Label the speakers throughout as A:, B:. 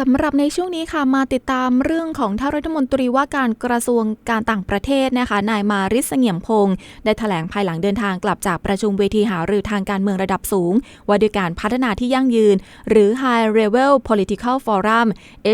A: สำหรับในช่วงนี้ค่ะมาติดตามเรื่องของท่านรัฐมนตรีว่าการกระทรวงการต่างประเทศนะคะนายมาริสเงียมพงศ์ได้แถลงภายหลังเดินทางกลับจากประชุมเวทีหารือทางการเมืองระดับสูง ว่าด้วยการพัฒนาที่ยั่งยืน หรือ High Level Political Forum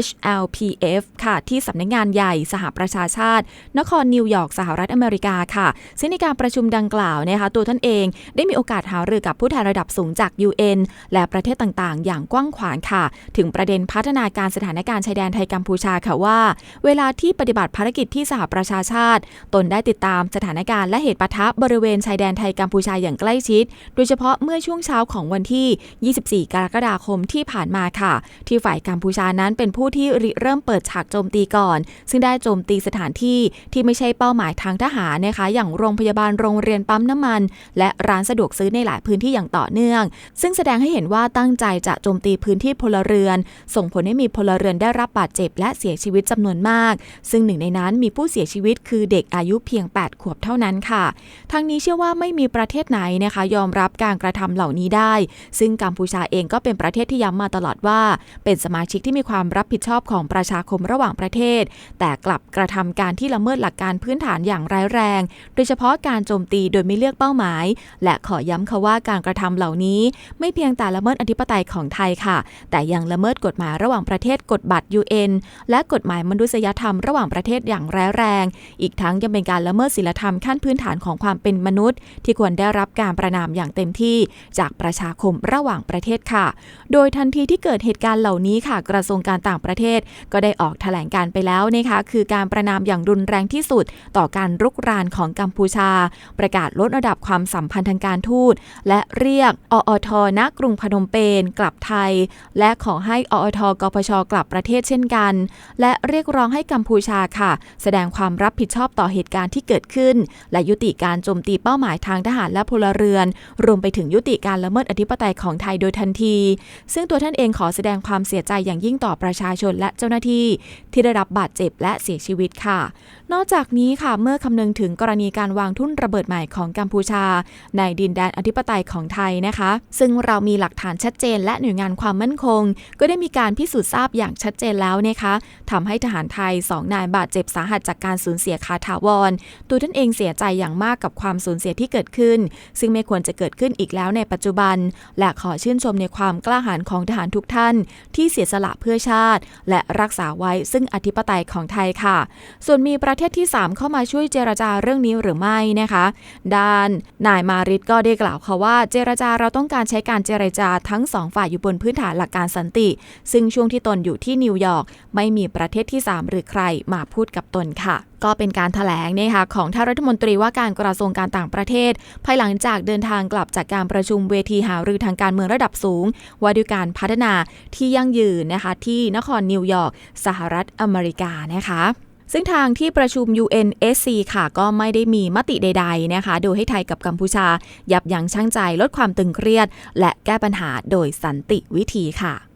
A: HLPF ค่ะ ที่สำนักงงานใหญ่สหประชาชาติ นครนิวยอร์กสหรัฐอเมริกาค่ะ ซึ่งในการประชุมดังกล่าวนะคะตัวท่านเองได้มีโอกาสหารือกับผู้แทนระดับสูงจาก UN และประเทศต่างๆ อย่างกว้างขวางค่ะ ถึงประเด็นพัฒนาการสถานการณ์ชายแดนไทยกัมพูชาค่ะว่า เวลาที่ปฏิบัติภารกิจที่สหประชาชาติ ตนได้ติดตามสถานการณ์และเหตุปะทะบริเวณชายแดนไทยกัมพูชาอย่างใกล้ชิด โดยเฉพาะเมื่อช่วงเช้าของวันที่ 24 กรกฎาคมที่ผ่านมาค่ะ ที่ฝ่ายกัมพูชานั้นเป็นผู้ที่ริเริ่มเปิดฉากโจมตีก่อน ซึ่งได้โจมตีสถานที่ที่ไม่ใช่เป้าหมายทางทหารนะคะ อย่างโรงพยาบาลโรงเรียนปั๊มน้ำมัน และร้านสะดวกซื้อในหลายพื้นที่อย่างต่อเนื่อง ซึ่งแสดงให้เห็นว่าตั้งใจจะโจมตีพื้นที่พลเรือน ส่งผลให้มีพลเรือนได้รับบาดเจ็บและเสียชีวิตจำนวนมาก ซึ่งหนึ่งในนั้นมีผู้เสียชีวิตคือเด็กอายุเพียง 8 ขวบเท่านั้นค่ะ ทั้งนี้เชื่อว่าไม่มีประเทศไหนนะคะ ยอมรับการกระทำเหล่านี้ได้ ซึ่งกัมพูชาเองก็เป็นประเทศที่ย้ำมาตลอดว่า เป็นสมาชิกที่มีความรับผิดชอบของประชาคมระหว่างประเทศ แต่กลับกระทำการที่ละเมิดหลักการพื้นฐานอย่างร้ายแรง โดยเฉพาะการโจมตีโดยไม่เลือกเป้าหมาย และขอย้ำค่ะว่าการกระทำเหล่านี้ ไม่เพียงแต่ละเมิดอธิปไตยของไทยค่ะ แต่ยังละเมิดกฎหมายระหว่างประเทศกฎบัตร UN และกฎหมายมนุษยธรรมระหว่างประเทศอย่างร้ายแรง อีกทั้งยังเป็นการละเมิดศีลธรรมขั้นพื้นฐานของความเป็นมนุษย์ ที่ควรได้รับการประนามอย่างเต็มที่จากประชาคมระหว่างประเทศค่ะ โดยทันทีที่เกิดเหตุการณ์เหล่านี้ค่ะ กระทรวงการต่างประเทศ ก็ได้ออกแถลงการไปแล้วนะคะคือการประนามอย่างรุนแรงที่สุด ต่อการรุกรานของกัมพูชา ประกาศลดระดับความสัมพันธ์ทางการทูต และเรียกออทณกรุงพนมเปญกลับไทย และขอให้ออทกพชกลับประเทศเช่นกัน และเรียกร้องให้กัมพูชาค่ะ แสดงความรับผิดชอบต่อเหตุการณ์ที่เกิดขึ้น และยุติการโจมตีเป้าหมายทางทหารและพลเรือน รวมไปถึงยุติการละเมิดอธิปไตยของไทยโดยทันที ซึ่งตัวท่านเองขอแสดงความเสียใจอย่างยิ่งต่อประชาชนและเจ้าหน้าที่ ที่ได้รับบาดเจ็บและเสียชีวิตค่ะ นอกจากนี้ค่ะเมื่อคำนึงถึงกรณีการวางทุ่นระเบิดใหม่ของกัมพูชา ในดินแดนอธิปไตยของไทยนะคะ ซึ่งเรามีหลักฐานชัดเจนและหน่วยงานความมั่นคง ก็ได้มีการพิสูจน์ทราบอย่างชัดเจนแล้วนะคะทำให้ทหารไทยสองนายบาดเจ็บสาหัสจากการสูญเสียคาถาวร ตัวท่านเองเสียใจอย่างมากกับความสูญเสียที่เกิดขึ้น ซึ่งไม่ควรจะเกิดขึ้นอีกแล้วในปัจจุบัน และขอชื่นชมในความกล้าหาญของทหารทุกท่าน ที่เสียสละเพื่อชาติ และรักษาไว้ซึ่งอธิปไตยของไทยค่ะ ส่วนมีประเทศที่ 3 เข้ามาช่วยเจรจาเรื่องนี้หรือไม่นะคะด้านนายมาริตก็ได้กล่าวค่ะว่าเจรจาเราต้องการใช้การเจรจาทั้งสองฝ่ายอยู่บนพื้นฐานหลักการสันติ ซึ่งช่วงที่ตนอยู่ที่นิวยอร์กไม่มีประเทศที่ 3 หรือใครมาพูดกับตนค่ะ ก็เป็นการถแถลงนะคะของท่านรัฐมนตรีว่าการกระทรวงการต่างประเทศ ภายหลังจากเดินทางกลับจากการประชุมเวทีหารือทางการเมืองระดับสูง ว่าด้วยการพัฒนาที่ยั่งยืนนะคะที่นครนิวยอร์กสหรัฐอเมริกานะคะซึ่งทางที่ประชุม UNSC ค่ะ ก็ไม่ได้มีมติใด ๆ นะคะ โดยให้ไทยกับกัมพูชา ยับยั้งชั่งใจลดความตึงเครียด และแก้ปัญหาโดยสันติวิธีค่ะ